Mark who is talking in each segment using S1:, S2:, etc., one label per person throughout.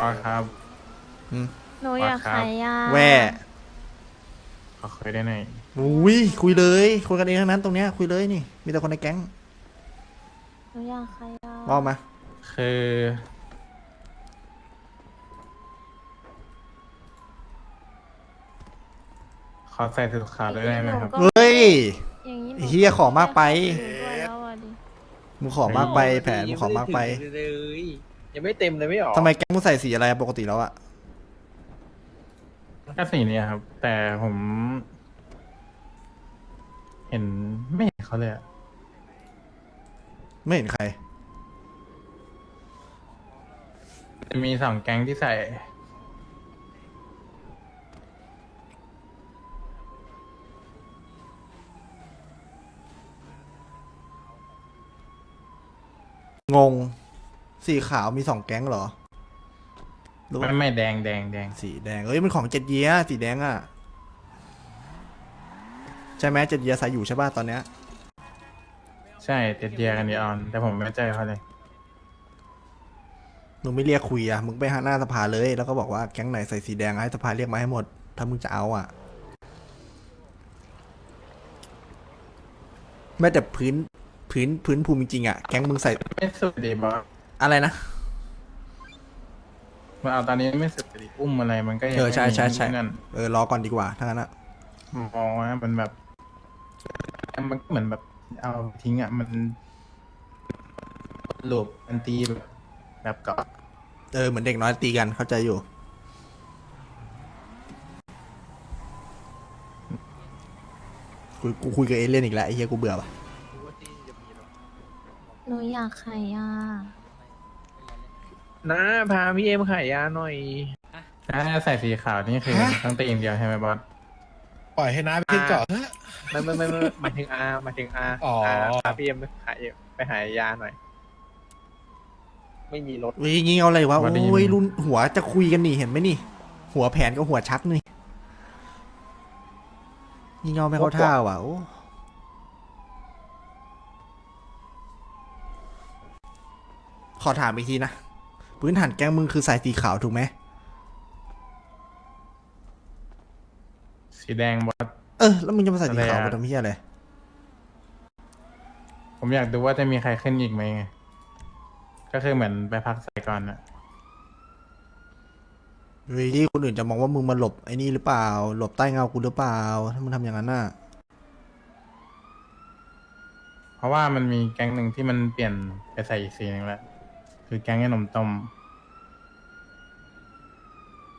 S1: อ๋อครับ
S2: หนูอยากขายยา
S3: แว่
S1: ขอคุยได้หน่อย
S3: อุ้ยคุยเลยคุยกันเองทั้งนั้นตรงเนี้ยคุยเลยนี่ มีแต่คนในแก๊ง
S2: หนูอยากขายยา
S3: ว่ามา
S1: คือขอใส่สุดขาวด้วยได้ไหมครับ
S3: เฮ้ย
S2: อย่างนี้หนู
S3: ไอ้เหี้ยขอมากไป
S2: หนูด้วยแล้วอะดิ
S3: มึงขอมากไปแผนมึงขอมากไป
S4: เลย ยังไม่เต็มเลยไม่หรอ
S3: ทำไมแก๊งมึงใส่สีอะไรปกติแล้วอะ
S1: ก็สีนี้ครับ แต่ผม เห็นไม่เห็นเขาเลยอะ
S3: ไม่เห็นใคร
S1: จะมีสองแก๊งที่ใส่
S3: งง สีขาวมีสองแก๊งเหรอหรือว่า
S1: ไม่ไม่แดงแดงแดง
S3: สีแดงเอ้ยมันของเจ็ดเยียสีแดงอะใช่ไหมเจ็ดเยียใส่อยู่ใช่ป่ะตอนเนี้ย
S1: ใช่เจ็ดเดียกันดีออน แต่ผมไม่ใจเขาเลย
S3: มึงไม่เรียกคุยอะมึงไปหาหน้าสภาเลย แล้วก็บอกว่าแก๊งไหนใส่สีแดงให้สภาเรียกมาให้หมด ถ้ามึงจะเอาอะแม้แต่พื้นพื้นพื้นภูมิจริงๆอะแก๊งมึงใส่
S1: ไม่สุดดีบอส
S3: อะไรนะ
S1: มาเอาตอนนี้ไม่สุดดีอุ้มอะไรมันก็ยัง
S3: เออใช่
S1: ไม่มี
S3: ใช่ใช่
S1: นั่น
S3: เออรอก่อนดีกว่าถ้างั้นอะ
S1: มองว่ามันแบบ มันก็เหมือนแบบเอาทิ้งอะมันหลบมันตีแบบแบบเกาะ
S3: เออเหมือนเด็กน้อยตีกันเข้าใจอยู่คุยกูคุยกับเอเลี่ยนอีกแล้วไอ้เหี้ยกูเบื่อปะ
S2: หนูอยากขายยา
S4: นะพาพี่เอ็มขายยาหน่อย
S1: ถ้าใส่สีขาวนี่คือต้องตีอย่างเดียวใช่ไหมบอส
S5: ปล่อยให้น้าไปขึ้นเกาะเถอะ
S4: ไม่ไม่ไม่ไม่หมายถึงอาหมายถึงอา
S5: อ๋อ
S4: พาพี่เอ็มไปขายไปหายาหน่อย ไม่มีรถ
S3: เฮ้ยงี้เอาอะไรวะโอ้ยรุ่นหัวจะคุยกันนี่เห็นไหมนี่ หัวแผนกับหัวชักนี่ยิงเอาไม่เข้าท่าว่ะโอ้ขอถามอีกทีนะ พื้นฐานแก๊งมึงคือสายสีขาวถูกไหม
S1: สีแดงบอส
S3: เออ แล้วมึงจะมาใส่สีขาว
S1: อะไรอะ
S3: ไปทำเพี้ยอะไร
S1: ผมอยากดูว่าจะมีใครขึ้นอีกไหมไง ก็คือเหมือนไปพักใส่ก่อนอะ
S3: เฮ้ยที่คนอื่นจะมองว่ามึงมาหลบไอ้นี่หรือเปล่า หลบใต้เงากูหรือเปล่า ถ้ามึงทำอย่างนั้นน่ะ
S1: เพราะว่ามันมีแก๊งหนึ่งที่มันเปลี่ยนไปใส่อีกสีหนึ่งแล้ว คือแก๊งไอ้นมต้ม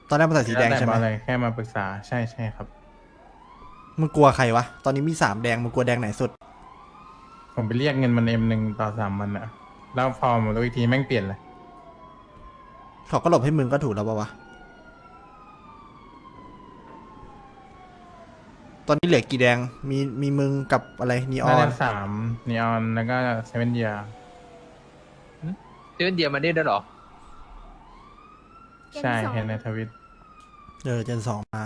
S3: ตอนแรกมันใส่สีแดง
S1: ล้ว
S3: ใช่ไหม
S1: บอสเลยแค่มาปรึกษาใช่ใช่ครับ
S3: มึงกลัวใครวะ ตอนนี้มีสามแดงมึงกลัวแดงไหนสุด
S1: ผมไปเรียกเงินมันเอ็มหนึ่งต่อสามมันอะแล้วพอมาดูอีกทีแม่งเปลี่ยนเลย
S3: เขาก็หลบให้มึงก็ถูกแล้วปะวะ ตอนนี้เหลือกี่แดง มีมีมึงกับอะไรนีอ
S1: น่า
S3: อ
S1: จะ
S3: น
S1: สามนีออนแล้วก็เซเว่นเดีย
S4: เดือนเดียวมาได้ด้วยเหรอ
S1: ใช่เห็นในทวิต
S3: เออเจนสองมา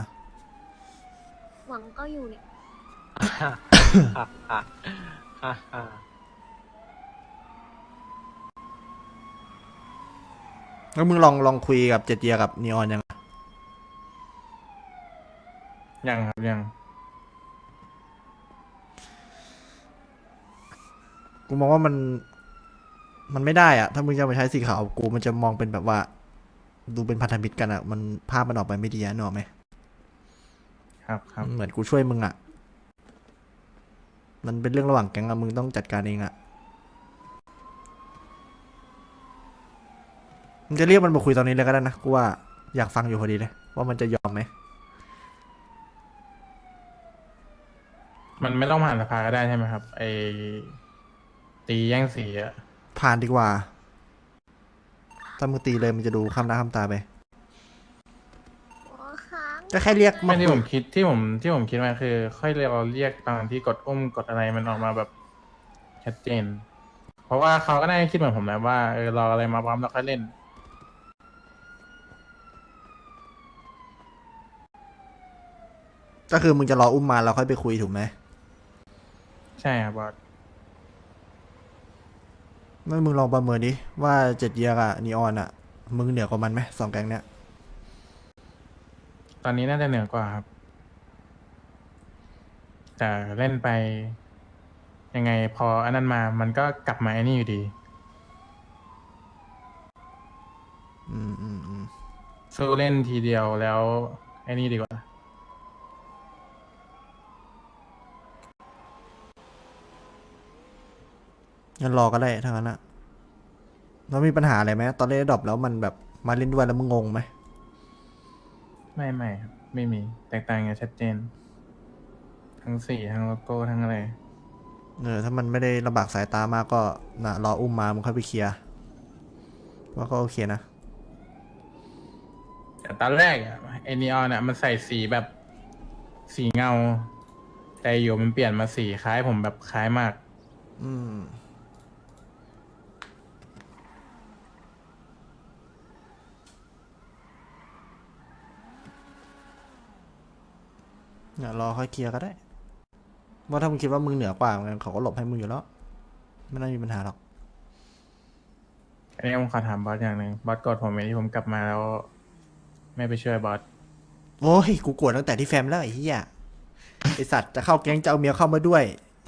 S2: หวังก็อยู่เนี่ย
S4: ฮ่าฮ่าฮ่าฮ่าฮ่า
S3: แล้วมึงลองลองคุยกับเจดเยียกับนีออนยัง
S1: ยังครับยัง
S3: กูมองว่ามัน มันไม่ได้อะถ้ามึงจะมาใช้สีขาวกูมันจะมองเป็นแบบว่า ดูเป็นพันธมิตรกันอะมันภาพมันออกไปไม่ดีอะนึกออกไหม
S1: ครับครับ
S3: เหมือนกูช่วยมึงอะมันเป็นเรื่องระหว่างแก๊งอะมึงต้องจัดการเองอะมึงจะเรียกมันมาคุยตอนนี้เลยก็ได้นะกูว่าอยากฟังอยู่พอดีเลยว่ามันจะยอมไหม
S1: มันไม่ต้องผ่านสภาก็ได้ใช่ไหมครับไอตีแย่งสีอะ
S3: ผ่านดีกว่า ถ้ามึงตีเลยมันจะดูข้ามหน้าข้ามตาไป
S2: โอ้ค้าง
S3: ก็แค่เรียกมา
S1: ไม่ที่
S3: คุ
S1: ผ
S3: ย
S1: มคิดที่ผมที่ผมคิดมาคือ ค่อยเราเรียกตอนที่กดอุ้มกดอะไรมันออกมาแบบชัดเจน เพราะว่าเขาก็ได้คิดเหมือนผมแหล้วว่าเออรออะไรมาพร้อมแล้วค่อยเล่น
S3: ก็คือมึงจะรออุ้มมาแล้วค่อยไปคุยถูกไหม
S1: ใช่ครับบอส
S3: ไม่มึงลองประเมินดิว่าเจ็ดเยียร์อะนีออนอะมึงเหนือกว่ามันไหมสองแก๊งเนี้ย
S1: ตอนนี้น่าจะเหนือกว่าครับ แต่เล่นไป ยังไงพออันนั้นมา มันก็กลับมาไอ้นี่อยู่ดี
S3: อืมอืมอืม
S1: สู้เล่นทีเดียวแล้ว ไอ้นี่ดีกว่า
S3: งั้นรอก็ได้ทั้งนั้นอะแล้วมีปัญหาอะไรไหมตอนเล่นดรอปแล้วมันแบบมาเล่นด้วยแล้วมึงงงไหม
S1: ไม่ไม่ครับไม่มี แตกต่างกันชัดเจน ทั้งสีทั้งโลโก้ทั้งอะไร
S3: เออถ้ามันไม่ได้ลำบากสายตามากก็นะรออุ้มมามึงค่อยไปเคลียร์ว่าก็โอเคนะ
S1: แต่ตอนแรกอะไอนีออนอะมันใส่สีแบบสีเงา แต่อยู่มันเปลี่ยนมาสีคล้ายผมแบบคล้ายมาก
S3: อืม เนี่ยรอค่อยเคลียร์ก็ได้ว่าถ้ามึงคิดว่ามึงเหนือกว่างั้นเขาก็หลบให้มึงอยู่แล้ว ไม่น่ามีปัญหาหรอก
S1: อันนี้ผมขอถามบอสอย่างหนึ่งบอสกดผมไหมที่ผมกลับมาแล้ว ไม่ไปช่วยบอส
S3: โอ้ยกูโกรธตั้งแต่ที่แฟมแล้วไอ้เหี้ยไอสัตว์จะเข้าแก๊งจะเอาเมียเข้ามาด้วย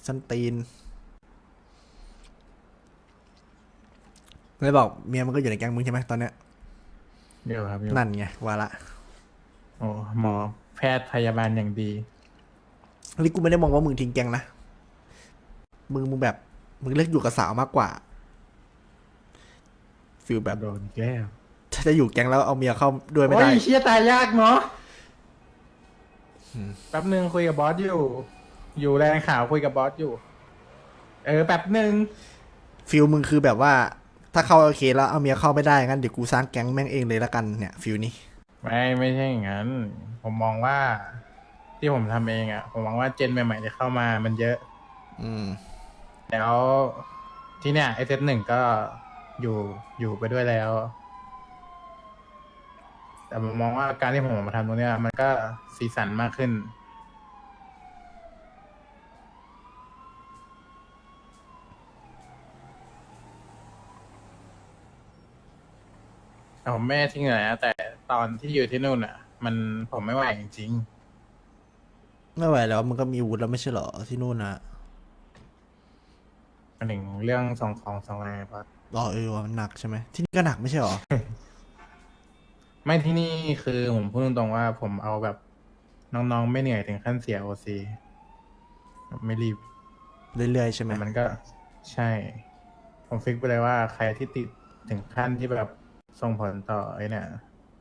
S3: สันตีนเลยบอกเมียมันก็อยู่ในแก๊งมึงใช่ไหมตอนเนี้ย
S1: เดี๋ยวครับเดี๋ยว
S3: นั่นไงว่าละ
S1: โอ้หมอ แพทย์พยาบาลอย่างดี
S3: นี่กูไม่ได้มองว่ามึงทิ้งแก๊งนะ มึงมึงแบบ มึงเลือกอยู่กับสาวมากกว่าฟิลแบบ
S1: โดนอีกแล้ว
S3: ถ้าจะอยู่แก๊งแล้วเอาเมียเข้าด้วยไม่
S1: โอ้
S3: ได้
S1: ยเชี่ยตายยากเนาะ
S3: อืม
S1: แป๊บหนึ่งคุยกับบอสอยู่ อยู่แรงข่าวคุยกับบอสอยู่ เออแป๊บหนึ่ง
S3: ฟิลมึงคือแบบว่า ถ้าเข้าโอเคแล้วเอาเมียเข้าไม่ได้งั้นเดี๋ยวกูสร้างแก๊งแม่งเองเลยละกันเนี่ยฟิลนี้
S1: ไม่ไม่ใช่อย่างนั้น ผมมองว่าที่ผมทำเองอะ่ะ ผมมองว่าเจนใหม่ๆที่เข้ามามันเยอะ
S3: อืม
S1: แล้วที่เนี่ยไอเซตหนึ่งก็อยู่อยู่ไปด้วยแล้ว แต่ผมมองว่าการที่ผมมาทำตรงเนี้ย มันก็สีสันมากขึ้น แต่ผมไม่ได้ทิ้งเลยนะแต่ ตอนที่อยู่ที่นู่นอะ มันผมไม่ไหวจริง
S3: ไม่ไหวแล้วมึงก็มีอาวุธแล้วไม่ใช่เหรอที่นู่นนะ
S1: ๆมันถึงเรื่องส่งของส่งอะไรเพราะ
S3: อ๋อเออว่ะมันหนักใช่ไหมที่นี่ก็หนักไม่ใช่เหรอ
S1: ไม่ที่นี่คือผมพูดตรงๆว่าผมเอาแบบน้องๆไม่เหนื่อยถึงขั้นเสียโอซีไม่รีบ
S3: เรื่อยๆใช่ไหม
S1: แต่มันก็ใช่ ผมฟิกไปเลยว่าใครที่ติดถึงขั้นที่แบบส่งผลต่อไอ้เนี่ย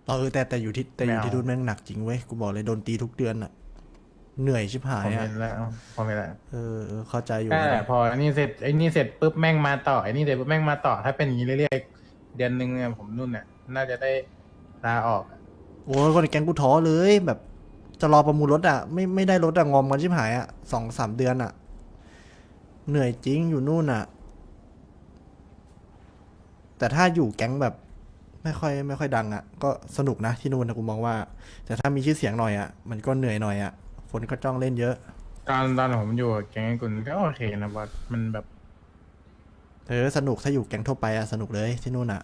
S3: เออแต่แต่อยู่ที่แต่อยู่
S1: ไม่เอา
S3: ที่นู่นแม่งหนักจริงเว้ยกูบอกเลยโดนตีทุกเดือนอะเหนื่อยชิบหา
S1: ผม
S3: ยอะ
S1: เห็นแล้วผมเห็นแล้ว
S3: เออเออเข้าใจอยู่
S1: ก็พอไอ้นี่เสร็จไอ้นี่เสร็จปุ๊บแม่งมาต่อไอ้นี่เสร็จปุ๊บแม่งมาต่อถ้าเป็นอย่างนี้เรื่อยๆเดือนหนึ่งเนี่ยผมนู่นเนี่ยน่าจะได้ลาออก
S3: โอ้ยคนในแก๊งกูท้อเลยแบบจะรอประมูลรถอะไม่ไม่ได้รถอะงอมกันชิบหายอะสองสามเดือนอะเหนื่อยจริงอยู่นู่นอะแต่ถ้าอยู่แก๊งแบบ ไม่ค่อยไม่ค่อยดังอะก็สนุกนะที่นู่นนะกูมองว่า แต่ถ้ามีชื่อเสียงหน่อยอะมันก็เหนื่อยหน่อยอะคนก็จ้องเล่นเยอะ
S1: ตอนตอนผมอยู่กับแก๊งไอ้กุลก็โอเคนะบอสมันแบบ
S3: เออสนุกถ้าอยู่แก๊งทั่วไปอะสนุกเลยที่นู่นอะ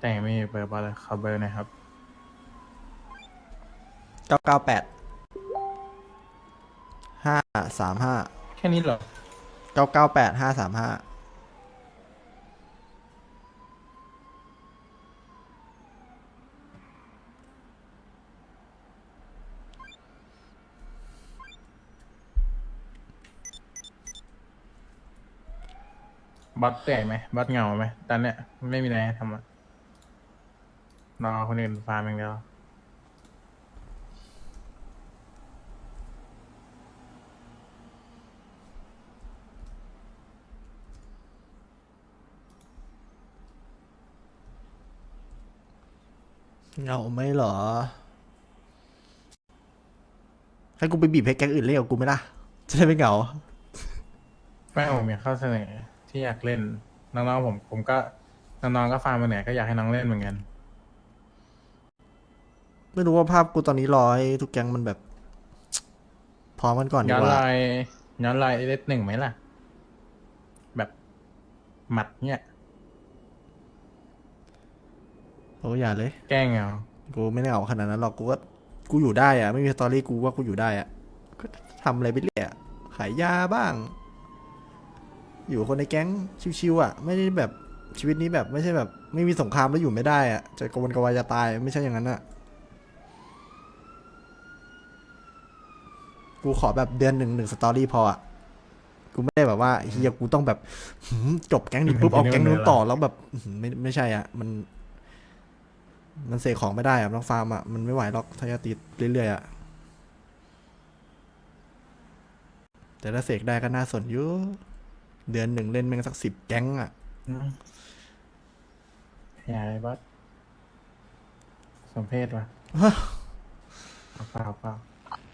S1: แต่ยังไม่มีเบอร์บอสเลยขอเบอร์หนะครับ
S3: เก้าเก้าแปดห้าสามห้า
S1: แค่นี้เหรอ
S3: เก้าเก้าแปดห้าสามห้า
S1: บอสเตื่อยไหมบอสเหงาไหมตอนเนี้ยไม่มีอะไรให้ทำอะรอคนอื่นฟาร์มอย่างเดียว
S3: เหงาไหมเหรอ ให้กูไปบีบให้แก๊งอื่นเล่นกับกูไหมล่ะ จะได้ไม่เหงา
S1: ไม่ผมมีข้อเสนอที่อยากเล่นน้องๆผมผมก็น้องๆก็ฟาร์มมาเนี่ยก็อยากให้น้องเล่นเหมือนกัน
S3: ไม่รู้ว่าภาพกูตอนนี้รอให้ทุกแก๊งมันแบบ พร้อมกันก่อนดี
S1: ย้อน
S3: ก
S1: ร
S3: ว่า
S1: อยย้อนรอยเอสหนึ่งไหมล่ะ แบบหมัดเนี่ย
S3: โอ้อย่าเลย
S1: แกล้งเอา
S3: กูไม่ได้เอาขนาดนั้นหรอกกูว่ากูอยู่ได้อะไม่มีสตอรี่กูว่ากูอยู่ได้อะก็ทำอะไรไปเรื่อยอะขายยาบ้าง อยู่คนในแก๊งชิวๆอะไม่ได้แบบชีวิตนี้แบบไม่ใช่แบบ ไม่มีสงครามแล้วอยู่ไม่ได้อะจะกระวนกระวายจะตายไม่ใช่อย่างนั้นอะกูขอแบบเดือนหนึ่งหนึ่งสตอรี่พออะกูไม่ได้แบบว่าเฮียกูต้องแบบหืมจบแก๊งนี้ปุ๊บเอาแก๊งนู้นต่อแล้วแบบอื้อหือไม่ไม่ใช่อะมัน มันเสกของไม่ได้อะต้องฟาร์มอะมันไม่ไหวหรอกถ้าจะติดเรื่อยๆอะแต่ถ้าเสกได้ก็น่าสนอยู่เดือนหนึ่งเล่นแม่งสักสิบแก๊งอะ
S1: อืมอย่าเลยบอสสมเพศวะ
S3: ฮะ
S1: เปล่าเปล่า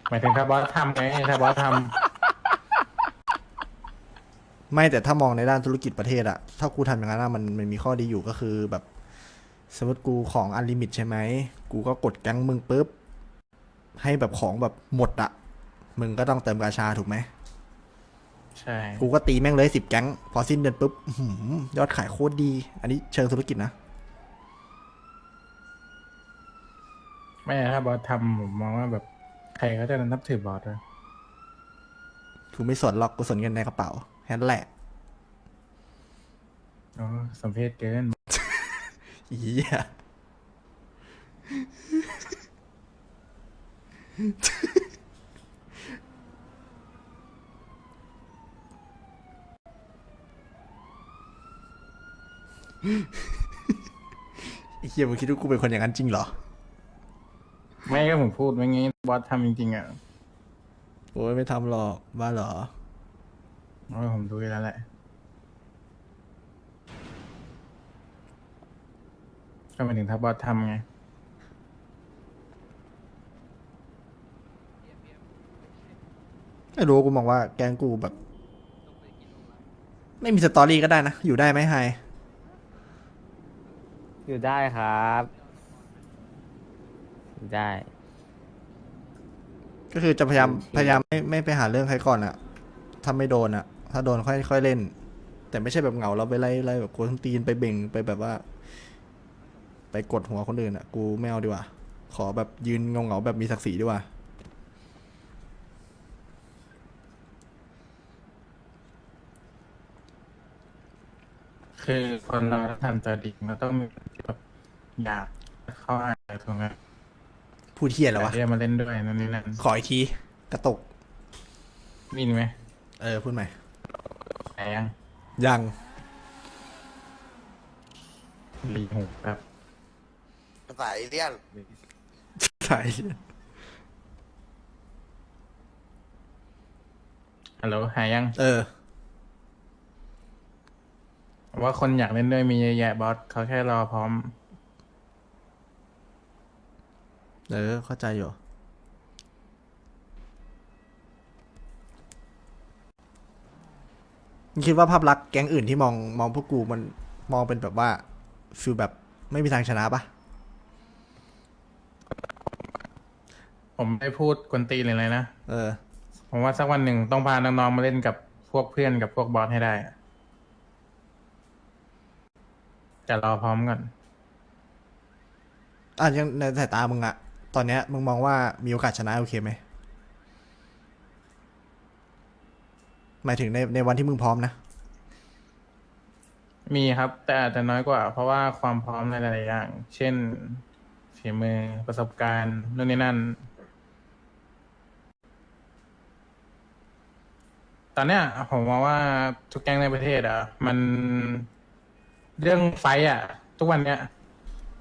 S1: หมายถึงถ้าบอสทำไงถ้าบอสท
S3: ไม่แต่ถ้ามองในด้านธุรกิจประเทศอะถ้ากูทำอย่างนั้นอะมันมันมีข้อดีอยู่ก็คือแบบ สมมติกูของอันลิมิตใช่ไหม กูก็กดแก๊งมึงปุ๊บ ให้แบบของแบบหมดอะมึงก็ต้องเติมกาชาถูกไหมำ
S1: ใช่
S3: กูก็ตีแม่งเลยสิบแก๊ง พอสิ้นเดือนปุ๊บอื้อหือยอดขายโคตรดี อันนี้เชิงธุรกิจนะ
S1: ไม่ถ้าบอสทำผมมองว่าแบบใครเขาจะนับถือบอสวะ
S3: กูไม่สนหรอกกูสนเงินในกระเป๋าแค่นั้นแหละ
S1: อ๋อสมเพศเกิน
S3: อี เหี้ยไอ้เฮียมึงคิดว่ากูเป็นคนอย่างนั้นจริงเหรอ
S1: ไม่ก็ผมพูดไม่งี้บอสทำจริงๆอะ
S3: โอ้ยไม่ทำหรอก บ้าเหรอ
S1: โอ้ยผมดูแล้วแหละ ก็หมายถึงถ้าบอสทำไง
S3: ไม่รู้กูมองว่าแกงกูแบบ ไม่มีสตอรี่ก็ได้นะ อยู่ได้ไหมไฮ
S6: อยู่ได้ครับอยู่ได้
S3: ก็คือจะพยายาม
S6: โอเค
S3: พยายามไม่ไม่ไปหาเรื่องใครก่อนอะถ้าไม่โดนอะถ้าโดนค่อยค่อยเล่น แต่ไม่ใช่แบบเหงาเราไปไล่ไล่แบบกวนตีนไปเบ่งไปแบบว่า ไปกดหัวคนอื่นอะกูไม่เอาดีกว่า ขอแบบยืนเงาเงาๆแบบมีศักดิ์ศรีดีกว่า
S1: คือคนเราถ้าทำตัวดีเราต้องมีแบบอยากเข้าอ่านถูกไหม
S3: พูดเทียอะไรวะ
S1: เรียกมาเล่นด้วยนั่นนี่นั่น
S3: ขออีกที กระตก
S1: มีไหม
S3: เออ พูดใหม่
S1: ไหนยัง
S3: ยัง
S1: รีหูแบบ
S7: สายเลี่ยน
S3: ใช่
S1: ฮัลโหลหายยัง
S3: เออ
S1: ว่าคนอยากเล่นด้วยมีเยอะแยะบอสเขาแค่รอพร้อม
S3: เออ เข้าใจอยู่ คิดว่าภาพลักษณ์แก๊งอื่นที่มองมองพวกกูมันมองเป็นแบบว่าฟิลแบบไม่มีทางชนะปะ
S1: ผมไม่พูดกวนตีนเลยนะ
S3: เออ
S1: ผมว่าสักวันหนึ่งต้องพาน้องๆมาเล่นกับพวกเพื่อนกับพวกบอสให้ได้อะจะรอพร้อมก่อน
S3: อะยังในสายตามึงอะตอนเนี้ยมึงมองว่ามีโอกาสชนะโอเคไหมหมายถึงในในวันที่มึงพร้อมนะ
S1: มีครับ แต่อาจจะน้อยกว่า เพราะว่าความพร้อมในหลายๆอย่าง เช่นฝีมือประสบการณ์นู่นนี่นั่น ตอนเนี้ยผมมองว่าทุกแก๊งในประเทศอะ มันเรื่องไฟท์อะ ทุกวันเนี้ย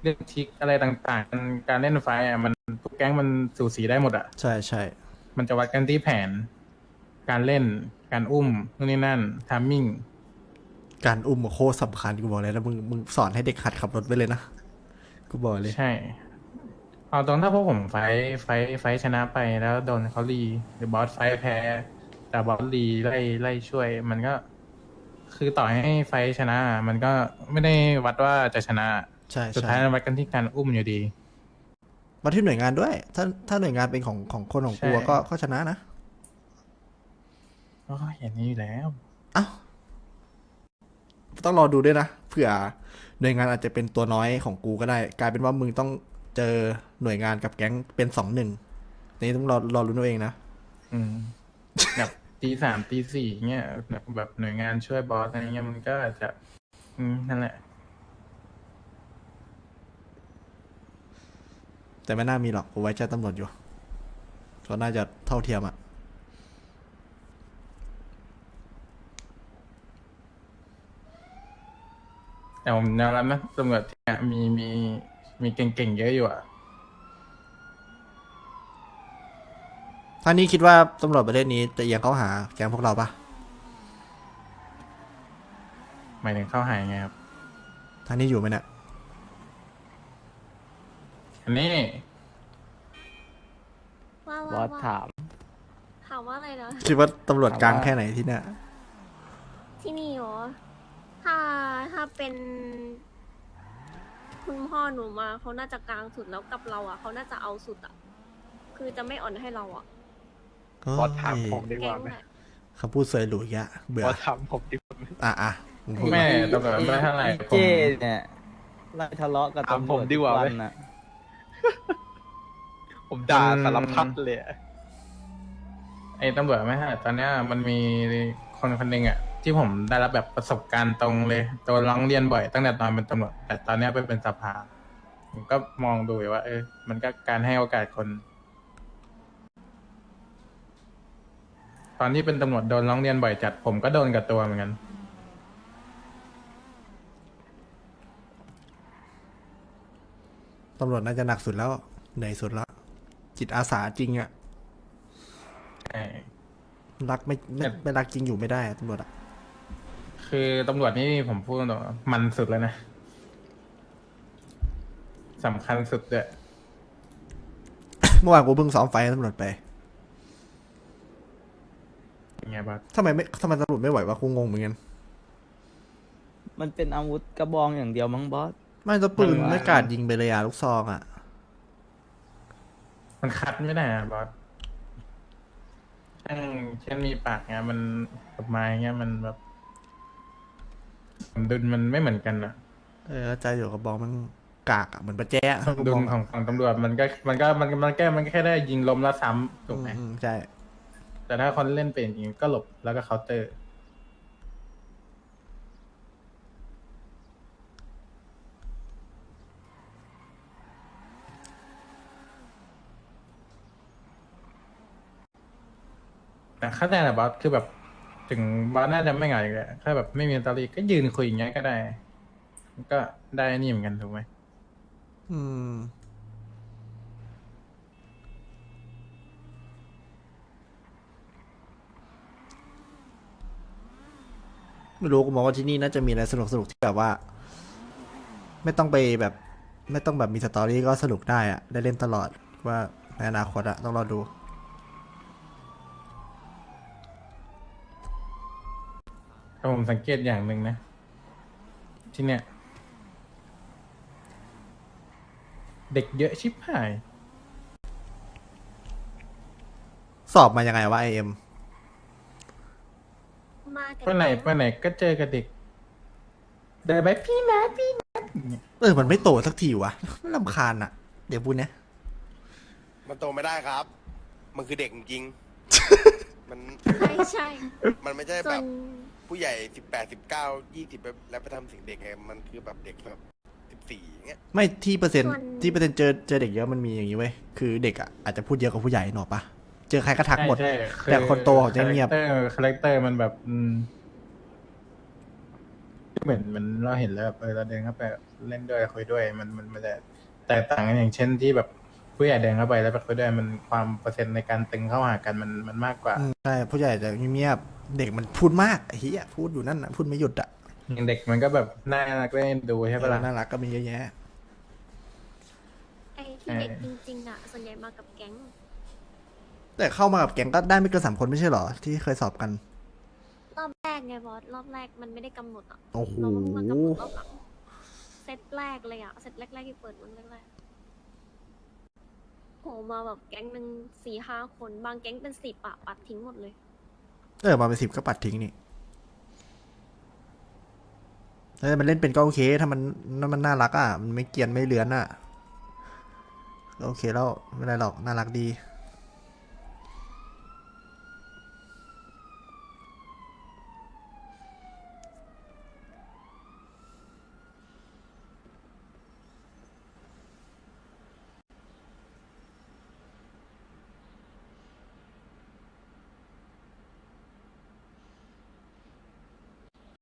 S1: เรื่องทิกอะไรต่างๆ การเล่นไฟท์อะมันทุกแก๊งมันสูสีได้หมดอะ
S3: ใช่ใช่
S1: มันจะวัดกันที่แผน การเล่นการอุ้มนู่นนี่นั่นทามมิ่ง
S3: การอุ้มโคตรสำคัญกูบอกเลยนะมึงมึงสอนให้เด็กหัดขับรถไปเลยนะกูบอกเลย
S1: ใช่ เอาตรงถ้าพวกผมไฟท์ไฟท์ไฟท์ชนะไปแล้วโดนเขารีหรือบอสไฟท์แพ้ แต่บอสรีไล่ไล่ช่วย มันก็ คือต่อให้ไฟท์ชนะ มันก็ไม่ได้วัดว่าจะชนะ
S3: ใช่
S1: สุด
S3: ใช่
S1: ท้ายมันวัดกันที่การอุ้มอยู่ดี
S3: มาที่หน่วยงานด้วย ถ้าถ้าหน่วยงานเป็นของของคนของกูอะ
S1: ใช่
S3: ก็ก็ชนะนะ
S1: ก็เห็นนี้อยู่แล้ว
S3: เอ้าต้องรอดูด้วยนะเผื่อหน่วยงานอาจจะเป็นตัวน้อยของกูก็ได้ กลายเป็นว่ามึงต้องเจอหน่วยงานกับแก๊งเป็นสองหนึ่งนี่ต้องรอรอรุ้นเอาเองนะ
S1: อืมแบบ ตีสามตีสี่เงี้ยแบบหน่วยงานช่วยบอสอะไรเงี้ยมันก็อาจจะ อืมนั่นแหละ
S3: แต่ไม่น่ามีหรอกกูไว้ใจตำรวจอยู่ก็น่าจะเท่าเทียมอะ
S1: แต่ผมยอมรับนะตำรวจที่เนี่ยมีมีมีเก่งๆเยอะอยู่อะ
S3: ท่านนี้คิดว่าตำรวจประเทศนี้จะเอียงเข้าหาแก๊งพวกเราปะ
S1: หมายถึงเข้าหายไงครับ
S3: ท่านนี้อยู่ไหมเนี่ย
S1: อันนี้
S2: ว่า
S6: บ
S2: ว่า
S6: อส
S2: ว่า
S6: ถาม
S2: ถามว่าอะไรนะ
S3: คิดว่าตำรวจกลาง
S6: ถามว่า
S3: แค่ไหนที่เนี่ย
S2: ที่นี่เหรอถ้าถ้าเป็น คุณพ่อหนูมาเขาน่าจะกลางสุดแล้วกับเราอะเขาน่าจะเอาสุดอะ คือจะไม่อ่อนให้เราอะ
S4: บอสถามผมดีก
S2: แก๊
S4: ว่างไหม
S2: แหละ
S3: เขาพูดสวยหรูอีกอะเบื่อ
S4: บอสถามผมดีกว่าไหม
S3: อะอะมึงพูด
S1: แม่
S3: มา
S1: ตำรวจไม่เท่าไหร่ผม
S6: เจ้เนี่ยไล่ทะเลาะกับ
S4: ถาม
S6: ตำร
S4: ผ
S6: ว
S4: ม
S6: จ
S4: ดีกว่า
S6: ทุ
S4: ไหม
S6: นน่ะ
S4: ผมด่าสารพัดเลยอะ
S1: ไอ้ตำรวจไม่เท่าไหร่ตอนเนี้ยมันมีคนคนหนึ่งอะ ที่ผมได้รับแบบประสบการณ์ตรงเลยโดนร้องเรียนบ่อยตั้งแต่ตอนเป็นตำรวจแต่ตอนเนี้ยไปเป็นสภาผมก็มองดูอยู่ว่า เออ มันก็การให้โอกาสคน อนที่เป็นตำรวจโดนร้องเรียนบ่อยจัดผมก็โดนกับตัวเหมือนกัน
S3: ตำรวจน่าจะหนักสุดแล้วเหนื่อยสุดแล้ว จิตอาสาจริงอะ
S1: ใช่
S3: รักไม่ไม่
S1: แต่
S3: ไม่รักจริงอยู่ไม่ได้อะตำรวจอะ
S1: คือตำรวจนี่ผมพูดตรงๆว่ามันสุดแล้วนะสำคัญสุดเลย
S3: เมื่อวานกูเพิ่งซ้อมไฟตำรวจไป
S1: ยัง ไงบ้าง
S3: ทำไมไม่ทำไมตำรวจไม่ไหววะกูงงเหมือนกัน
S6: มันเป็นอาวุธกระบองอย่างเดียวมั้งบอส
S3: ไม่จะปืน
S6: มันว่า
S3: ไม่กราดยิงไปเลยอะลูกซองอะ
S1: มันคัดไม่ได้อะบอสช่างเช่นมีปากเงี้ยมันกับไม้เงี้ยมันแบบสมดุลมันไม่เหมือนกันอะ
S3: เออเข้าใจอยู่กระบอกมันกากอะเหมือนประแจ๊ะ
S1: สมดุลของฝั่งตำรวจมันก็มันก็มันมันแก้มันแค่ได้ยิงลมแล้วซ้ำถูกไหม
S3: อืมใช่
S1: แต่ถ้าคนเล่นเป็นจริงก็หลบแล้วก็เคาน์เตอร์ แต่เข้าใจแหละบอสคือแบบ ถึงบอสน่าจะไม่เหงาอีกแล้วแค่แบบไม่มีตอรี่ก็ยืนคุยอย่างเงี้ยก็ได้ก็ได้นี่เหมือนกันถูกไหม
S3: อืม ไม่รู้กูมองว่าที่นี่น่าจะมีอะไรสนุกสนุกๆที่แบบว่า ไม่ต้องไปแบบ ไม่ต้องแบบมีสตอรี่ก็สนุกได้อะได้เล่นตลอดว่าในอนาคตอะต้องรอดู
S1: แต่ผมสังเกตอย่างหนึ่งนะ ที่เนี่ย เด็กเยอะชิบหาย
S3: สอบมายังไงวะไอเอ็ม
S2: มาแต่
S1: ไปไหนไปไหนก็เจอกับเด็กเดินไปพี่นะพี่นะเนี่ย
S3: เออ มันไม่โตสักทีวะลำคาญอะเดี๋ยวพูดเนี้ย
S7: มันโตไม่ได้ครับ มันคือเด็กจริงๆมัน
S2: ใช่ใช่
S7: มันไม่ใช่
S2: ส่
S7: แบ
S2: วน
S7: บผู้ใหญ่สิบแปดสิบเก้ายี่สิบแล้วไปทำสิ่งเด็กไงมันคือแบบเด็กแบบสิบสี่เงี้ย
S3: ไม่ที่เปอร์เซ็นต์
S2: ส่วน
S3: ที่เปอร์เซ็นต์เจอเจอเด็กเยอะมันมีอย่างนี้เว้ยคือเด็กอะอาจจะพูดเยอะกว่าผู้ใหญ่หนกออกปะ เจอใครก็ทักหมด
S1: ใช่ใช่
S3: แต่คนโตเขาจะเงียบ
S1: คาแรคเตอร์คาแรคเตอร์มันแบบอืมเหมือนเหมันเราเห็นแล้วแบบเออเราเดินเข้าไปเล่นด้วยคุยด้วยมันมันมันจะแตกต่างกันอย่างเช่นที่แบบผู้ใหญ่เดินเข้าไปแล้วไปคุยด้วยมันความเปอร์เซ็นต์ในการตึงเข้าหากันมันมันมากกว่า
S3: อืมใช่ผู้ใหญ่จะเงียบๆเด็กมันพูดมากไอ้เหี้ยพูดอยู่นั่นนะพูดไม่หยุดอะ
S1: อย่างเด็กมันก็แบบน่ารักเล่นดูใช่ปะล่ะ
S3: น่ารักก็มีเยอะแยะ
S2: ไอ้ที่เด็กจริงๆอะ ส่วนใหญ่มากับแก๊ง
S3: แต่เข้ามากับแก๊งก็ได้ไม่เกินสามคนไม่ใช่เหรอ ที่เคยสอบกัน
S2: รอบแรกไงบอสรอบแรกมันไม่ได้กำหนดอะ
S3: โอ้โห
S2: เราเพิ่งมากำหนดรอบหลังเซตแรกเลยอะเซตแรกๆที่เปิดวันแรกๆโหมาแบบแก๊งหนึ่งสี่ห้าคนบางแก๊งเป็นสิบอะปัดทิ้งหมดเลย
S3: เออมาเป็นสิบก็ปัดทิ้งนี่ถ้ามันเล่นเป็นก็โอเค ถ้ามันถ้ามันน่ารักอะ มันไม่เกรียนไม่เลือนอะก็โอเคแล้วไม่เป็นไรหรอก น่ารักดี